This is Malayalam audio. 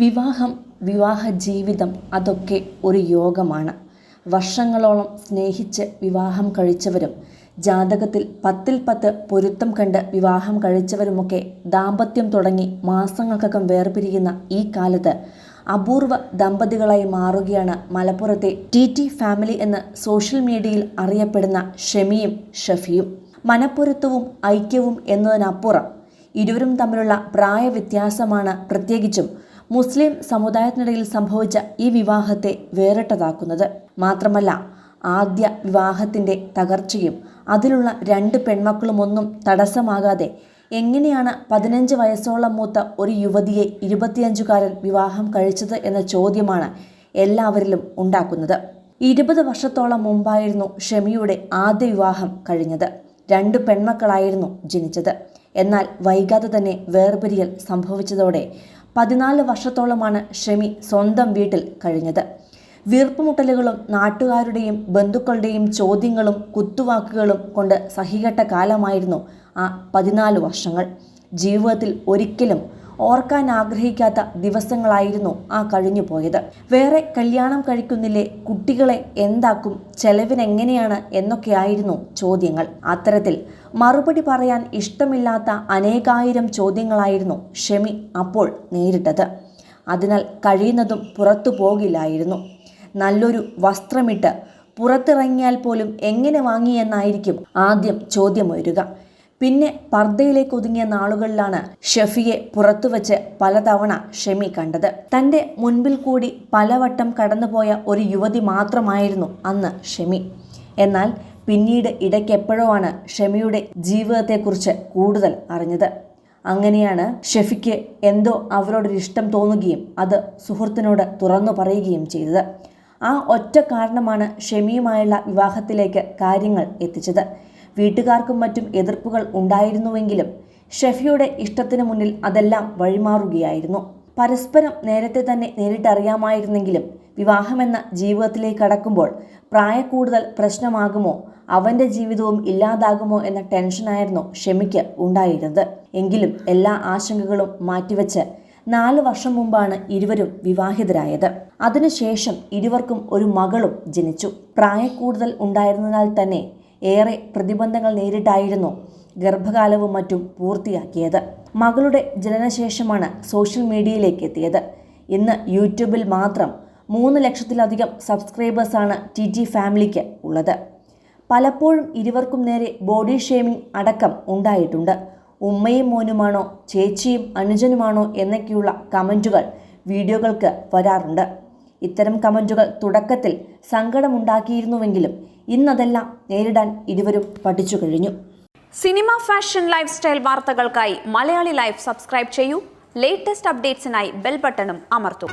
വിവാഹം വിവാഹ ജീവിതം അതൊക്കെ ഒരു യോഗമാണ്. വർഷങ്ങളോളം സ്നേഹിച്ച് വിവാഹം കഴിച്ചവരും ജാതകത്തിൽ പത്തിൽ പത്ത് പൊരുത്തം കണ്ട് വിവാഹം കഴിച്ചവരുമൊക്കെ ദാമ്പത്യം തുടങ്ങി മാസങ്ങൾക്കകം വേർപിരിയുന്ന ഈ കാലത്ത് അപൂർവ ദമ്പതികളായി മാറുകയാണ് മലപ്പുറത്തെ ടി ടി ഫാമിലി എന്ന് സോഷ്യൽ മീഡിയയിൽ അറിയപ്പെടുന്ന ഷെമിയും ഷഫിയും. മനപ്പൊരുത്തവും ഐക്യവും എന്നതിനപ്പുറം ഇരുവരും തമ്മിലുള്ള പ്രായവ്യത്യാസമാണ് പ്രത്യേകിച്ചും മുസ്ലിം സമുദായത്തിനിടയിൽ സംഭവിച്ച ഈ വിവാഹത്തെ വേറിട്ടതാക്കുന്നത്. മാത്രമല്ല ആദ്യ വിവാഹത്തിന്റെ തകർച്ചയും അതിലുള്ള രണ്ട് പെൺമക്കളുമൊന്നും തടസ്സമാകാതെ എങ്ങനെയാണ് പതിനഞ്ച് വയസ്സോളം മൂത്ത ഒരു യുവതിയെ ഇരുപത്തിയഞ്ചുകാരൻ വിവാഹം കഴിച്ചത് എന്ന ചോദ്യമാണ് എല്ലാവരിലും ഉണ്ടാക്കുന്നത്. ഇരുപത് വർഷത്തോളം മുമ്പായിരുന്നു ഷെമിയുടെ ആദ്യ വിവാഹം കഴിഞ്ഞത്. രണ്ട് പെൺമക്കളായിരുന്നു ജനിച്ചത്. എന്നാൽ വൈകാതെ തന്നെ വേർപിരിയൽ സംഭവിച്ചതോടെ പതിനാല് വർഷത്തോളമാണ് ഷമി സ്വന്തം വീട്ടിൽ കഴിഞ്ഞത്. വീർപ്പുമുട്ടലുകളും നാട്ടുകാരുടെയും ബന്ധുക്കളുടെയും ചോദ്യങ്ങളും കുത്തുവാക്കുകളും കൊണ്ട് സഹികെട്ട കാലമായിരുന്നു ആ പതിനാല് വർഷങ്ങൾ. ജീവിതത്തിൽ ഒരിക്കലും ഓർക്കാൻ ആഗ്രഹിക്കാത്ത ദിവസങ്ങളായിരുന്നു ആ കഴിഞ്ഞു പോയത്. വേറെ കല്യാണം കഴിക്കുന്നില്ലേ? കുട്ടികളെ എന്താക്കും? ചെലവിനെങ്ങനെയാണ്? എന്നൊക്കെയായിരുന്നു ചോദ്യങ്ങൾ. അത്തരത്തിൽ മറുപടി പറയാൻ ഇഷ്ടമില്ലാത്ത അനേകായിരം ചോദ്യങ്ങളായിരുന്നു ഷെമി അപ്പോൾ നേരിട്ടത്. അതിനാൽ കഴിയുന്നതും പുറത്തു പോകില്ലായിരുന്നു. നല്ലൊരു വസ്ത്രമിട്ട് പുറത്തിറങ്ങിയാൽ പോലും എങ്ങനെ വാങ്ങിയെന്നായിരിക്കും ആദ്യം ചോദ്യമുയരുക പിന്നെ പർദ്ദയിലേക്ക് ഒതുങ്ങിയ നാളുകളിലാണ് ഷെഫിയെ പുറത്തുവച്ച് പലതവണ ഷെമി കണ്ടത്. തന്റെ മുൻപിൽ കൂടി പലവട്ടം കടന്നുപോയ ഒരു യുവതി മാത്രമായിരുന്നു അന്ന് ഷെമി. എന്നാൽ പിന്നീട് ഇടയ്ക്കെപ്പോഴോ ആണ് ഷെമിയുടെ ജീവിതത്തെക്കുറിച്ച് കൂടുതൽ അറിഞ്ഞത്. അങ്ങനെയാണ് ഷെഫിക്ക് എന്തോ അവരോടൊരു ഇഷ്ടം തോന്നുകയും അത് സുഹൃത്തിനോട് തുറന്നു പറയുകയും ചെയ്തത്. ആ ഒറ്റ കാരണമാണ് ഷെമിയുമായുള്ള വിവാഹത്തിലേക്ക് കാര്യങ്ങൾ എത്തിച്ചത്. വീട്ടുകാർക്കും മറ്റും എതിർപ്പുകൾ ഉണ്ടായിരുന്നുവെങ്കിലും ഷെഫിയുടെ ഇഷ്ടത്തിന് മുന്നിൽ അതെല്ലാം വഴിമാറുകയായിരുന്നു. പരസ്പരം നേരത്തെ തന്നെ നേരിട്ടറിയാമായിരുന്നെങ്കിലും വിവാഹമെന്ന ജീവിതത്തിലേക്ക് കടക്കുമ്പോൾ പ്രായക്കൂടുതൽ പ്രശ്നമാകുമോ അവന്റെ ജീവിതവും ഇല്ലാതാകുമോ എന്ന ടെൻഷനായിരുന്നു ഷെമിക്ക് ഉണ്ടായിരുന്നത്. എങ്കിലും എല്ലാ ആശങ്കകളും മാറ്റിവെച്ച് നാല് വർഷം മുമ്പാണ് ഇരുവരും വിവാഹിതരായത്. അതിനുശേഷം ഇരുവർക്കും ഒരു മകളും ജനിച്ചു. പ്രായക്കൂടുതൽ ഉണ്ടായിരുന്നതിനാൽ തന്നെ ഏറെ പ്രതിബന്ധങ്ങൾ നേരിട്ടായിരുന്നു ഗർഭകാലവും മറ്റും പൂർത്തിയാക്കിയത്. മകളുടെ ജനനശേഷമാണ് സോഷ്യൽ മീഡിയയിലേക്ക് എത്തിയത്. ഇന്ന് യൂട്യൂബിൽ മാത്രം മൂന്ന് ലക്ഷത്തിലധികം സബ്സ്ക്രൈബേഴ്സാണ് ടി ടി ഫാമിലിക്ക് ഉള്ളത്. പലപ്പോഴും ഇരുവർക്കും നേരെ ബോഡി ഷേമിംഗ് അടക്കം ഉണ്ടായിട്ടുണ്ട്. ഉമ്മയും മോനുമാണോ ചേച്ചിയും അനുജനുമാണോ എന്നൊക്കെയുള്ള കമന്റുകൾ വീഡിയോകൾക്ക് വരാറുണ്ട്. ഇത്തരം കമന്റുകൾ തുടക്കത്തിൽ സങ്കടമുണ്ടാക്കിയിരുന്നുവെങ്കിലും ഇന്നതെല്ലാം നേരിടാൻ ഇരുവരും പഠിച്ചു കഴിഞ്ഞു. സിനിമ ഫാഷൻ ലൈഫ് സ്റ്റൈൽ വാർത്തകൾക്കായി മലയാളി ലൈഫ് സബ്സ്ക്രൈബ് ചെയ്യൂ. ലേറ്റസ്റ്റ് അപ്ഡേറ്റ്സിനായി ബെൽ ബട്ടണും അമർത്തും.